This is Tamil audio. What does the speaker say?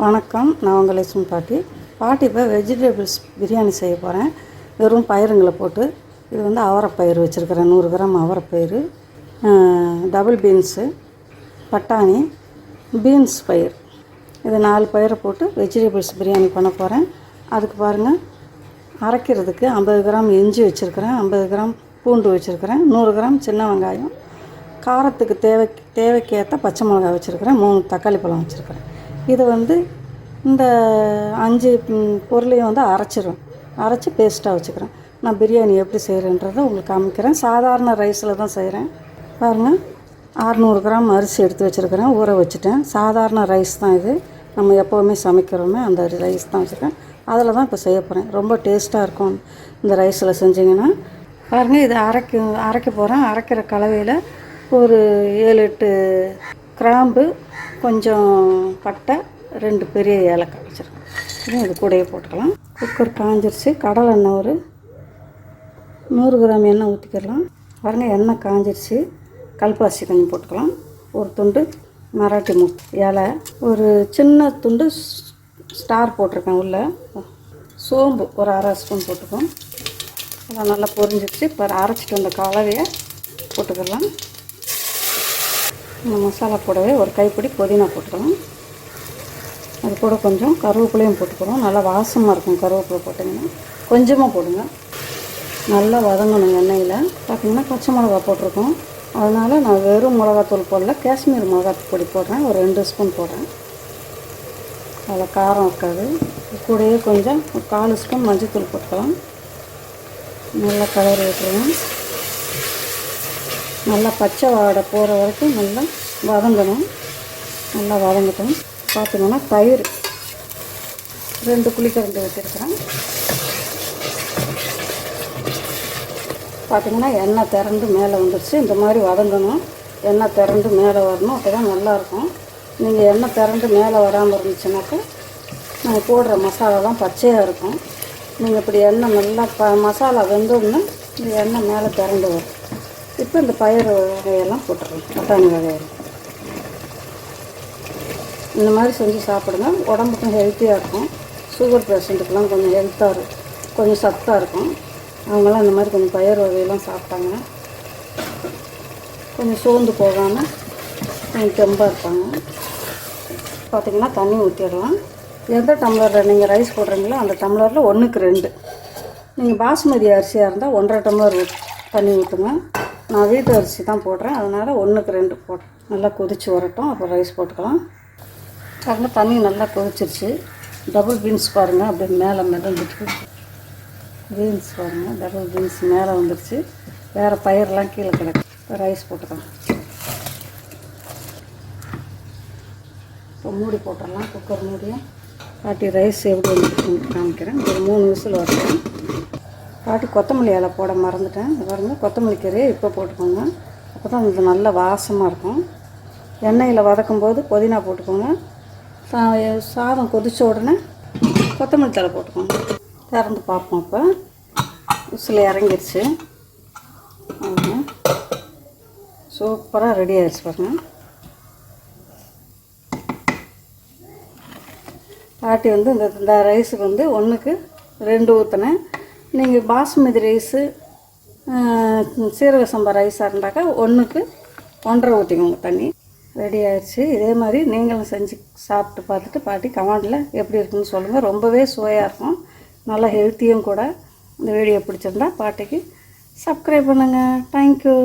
வணக்கம் நான் உங்கள் லட்சுமி பாட்டி. பாட்டி இப்போ வெஜிடபிள்ஸ் பிரியாணி செய்ய போகிறேன் வெறும் பயிருங்களை போட்டு இது வந்து அவரைப்பயிறு வச்சுருக்கிறேன் நூறு கிராம் அவரைப்பயிறு. டபுள் பீன்ஸு பட்டாணி பீன்ஸ் பயிர். இது நாலு பயிரை போட்டு வெஜிடபிள்ஸ் பிரியாணி பண்ண போகிறேன் அதுக்கு பாருங்கள் அரைக்கிறதுக்கு ஐம்பது கிராம் இஞ்சி வச்சுருக்கிறேன் ஐம்பது கிராம் பூண்டு வச்சுருக்கிறேன் நூறு கிராம் சின்ன வெங்காயம். காரத்துக்கு தேவை தேவைக்கேற்ற பச்சை மிளகாய் வச்சுருக்கிறேன் மூணு தக்காளி பழம் வச்சுருக்கிறேன். இதை வந்து இந்த அஞ்சு பொருளையும் வந்து அரைச்சிரும். அரைச்சி பேஸ்ட்டாக வச்சுக்கிறேன். நான் பிரியாணி எப்படி செய்கிறேன்றதை உங்களுக்கு காமிக்கிறேன். சாதாரண ரைஸில் தான் செய்கிறேன் பாருங்கள் அறநூறு கிராம் அரிசி எடுத்து வச்சுருக்கிறேன். ஊற வச்சுட்டேன். சாதாரண ரைஸ் தான் இது. நம்ம எப்போவுமே சமைக்கிறோமே அந்த ரைஸ் தான் வச்சுருக்கேன். அதில் தான் இப்போ செய்ய போகிறேன் ரொம்ப டேஸ்ட்டாக இருக்கும் இந்த ரைஸில் செஞ்சிங்கன்னா. பாருங்கள் இதை அரைக்க அரைக்க போகிறேன் அரைக்கிற கலவையில் ஒரு ஏழு எட்டு கிராம்பு கொஞ்சம் பட்டை ரெண்டு பெரிய ஏலக்காய் வச்சுருக்கேன் இது கூடையே போட்டுக்கலாம். குக்கர் காஞ்சிருச்சு. கடலை எண்ணெய் ஒரு நூறு கிராம் எண்ணெய் ஊற்றிக்கிடலாம் பாருங்கள் எண்ணெய் காஞ்சிருச்சு. கல்பாசி கொஞ்சம் போட்டுக்கலாம். ஒரு துண்டு மராட்டி மு இலை. ஒரு சின்ன துண்டு ஸ்டார் போட்டிருக்கேன் உள்ளே. சோம்பு ஒரு அரை ஸ்பூன் போட்டுக்கோம். அதை நல்லா பொரிஞ்சிருச்சு. இப்போ அரைச்சிட்டு வந்த கலவையை போட்டுக்கலாம். இந்த மசாலா போடவே ஒரு கைப்பிடி புதினா போட்டுக்கலாம். அது கூட கொஞ்சம் கருவேப்பிலையும் போட்டுக்கிறோம். நல்லா வாசமாக இருக்கும் கருவேப்பிலை போட்டிங்கன்னா. கொஞ்சமாக போடுங்க. நல்லா வதங்கணும் எண்ணெயில். பார்த்தீங்கன்னா பச்சை மிளகா போட்டிருக்கோம். அதனால் நான் வெறும் மிளகாத்தூள் போடல. காஷ்மீர் மிளகாத்தூள் பொடி போடுறேன். ஒரு ரெண்டு ஸ்பூன் போடுறேன். அதில் காரம் இருக்காது. கூடயே கொஞ்சம் ஒரு கால் ஸ்பூன் மஞ்சள்தூள் போட்டுக்கலாம். நல்லா கலர் விட்டுருவேன் நல்லா பச்சை வாடை போகிற வரைக்கும் நல்லா வதங்கணும். நல்லா வதங்கட்டும். பார்த்தீங்கன்னா தயிர் ரெண்டு குழிக்கரண்டு வச்சுருக்கிறேன். பார்த்தீங்கன்னா எண்ணெய் திறந்து மேலே வந்துடுச்சு இந்த மாதிரி வதங்கணும். எண்ணெய் திறந்து மேலே வரணும். அப்போ தான் நல்லாயிருக்கும். நீங்கள் எண்ணெய் திறந்து மேலே வராமல் இருந்துச்சுனாக்கா நாங்கள் போடுற மசாலாலாம் பச்சையாக இருக்கும். நீங்கள் இப்படி எண்ணெய் நல்லா ப மசாலா வெந்தோம்னா இந்த எண்ணெய் மேலே திறந்து வரும். இப்போ இந்த பயிர் வகையெல்லாம் போட்டுருவோம் பட்டாணி வகையில் இந்த மாதிரி செஞ்சு சாப்பிடுங்க. உடம்புக்கும் ஹெல்த்தியாக இருக்கும். சுகர் பேஷண்ட்டுக்கெலாம் கொஞ்சம் ஹெல்த்தாக இருக்கும். கொஞ்சம் சத்தாக இருக்கும். அவங்களாம் இந்த மாதிரி கொஞ்சம் பயிர் வகையெல்லாம் சாப்பிட்டாங்க. கொஞ்சம் சோர்ந்து போகாமல் கொஞ்சம் தெம்பாக இருப்பாங்க. பார்த்தீங்கன்னா தண்ணி ஊற்றிடலாம் எந்த டம்ளரில் நீங்கள் ரைஸ் போடுறீங்களோ அந்த டம்ளரில் ஒன்றுக்கு ரெண்டு. நீங்கள் பாஸ்மதி அரிசியாக இருந்தால் ஒன்றரை டம்ளர் தண்ணி ஊற்றுங்க நான் வீட்டு அரிசி தான் போடுறேன். அதனால் ஒன்றுக்கு ரெண்டு போடுறேன் நல்லா கொதிச்சு வரட்டும். அப்புறம் ரைஸ் போட்டுக்கலாம். பாருங்க தண்ணி நல்லா கொதிச்சிருச்சு. டபுள் பீன்ஸ் பாருங்கள் அப்படியே மேலே மிதந்துட்டு. பீன்ஸ் பாருங்கள் டபுள் பீன்ஸ் மேலே வந்துருச்சு. வேறு பயிரெலாம் கீழே கிடக்கு. ரைஸ் போட்டுக்கலாம். இப்போ மூடி போட்டுடலாம். குக்கர் மூடியும் பாட்டி ரைஸ் எப்படி வந்துருக்குன்னு காமிக்கிறேன். ஒரு மூணு விசில் வரட்டும். பாட்டி கொத்தமல்லி இலை போட மறந்துட்டேன். பாருங்கள் கொத்தமல்லி கீரையை இப்போ போட்டுக்கோங்க. அப்போ தான் இது நல்ல வாசமாக இருக்கும். எண்ணெயில் வதக்கும் போது புதினா போட்டுக்கோங்க. சா- சாதம் கொதிச்ச உடனே கொத்தமல்லி தலை போட்டுக்கோங்க. திறந்து பார்ப்போம் இப்போ. உசில் இறங்கிருச்சு. சூப்பராக ரெடி ஆகிடுச்சு பாருங்கள் பாட்டி வந்து இந்த இந்த ரைஸுக்கு வந்து ஒன்றுக்கு ரெண்டு ஊற்றினேன் நீங்கள் பாசுமதி ரைஸு சீரக சம்பா ரைஸாக இருந்தாக்கா ஒன்றுக்கு ஒன்றரை ஊற்றிக்கோங்க தண்ணி. ரெடி ஆயிடுச்சு. இதே மாதிரி நீங்களும் செஞ்சு சாப்பிட்டு பார்த்துட்டு பாட்டி கமெண்டில் எப்படி இருக்குன்னு சொல்லுங்கள் ரொம்பவே சுவையாக இருக்கும். நல்லா ஹெல்த்தியும் கூட இந்த வீடியோ பிடிச்சிருந்தா பாட்டிக்கு சப்ஸ்கிரைப் பண்ணுங்கள் தேங்க்யூ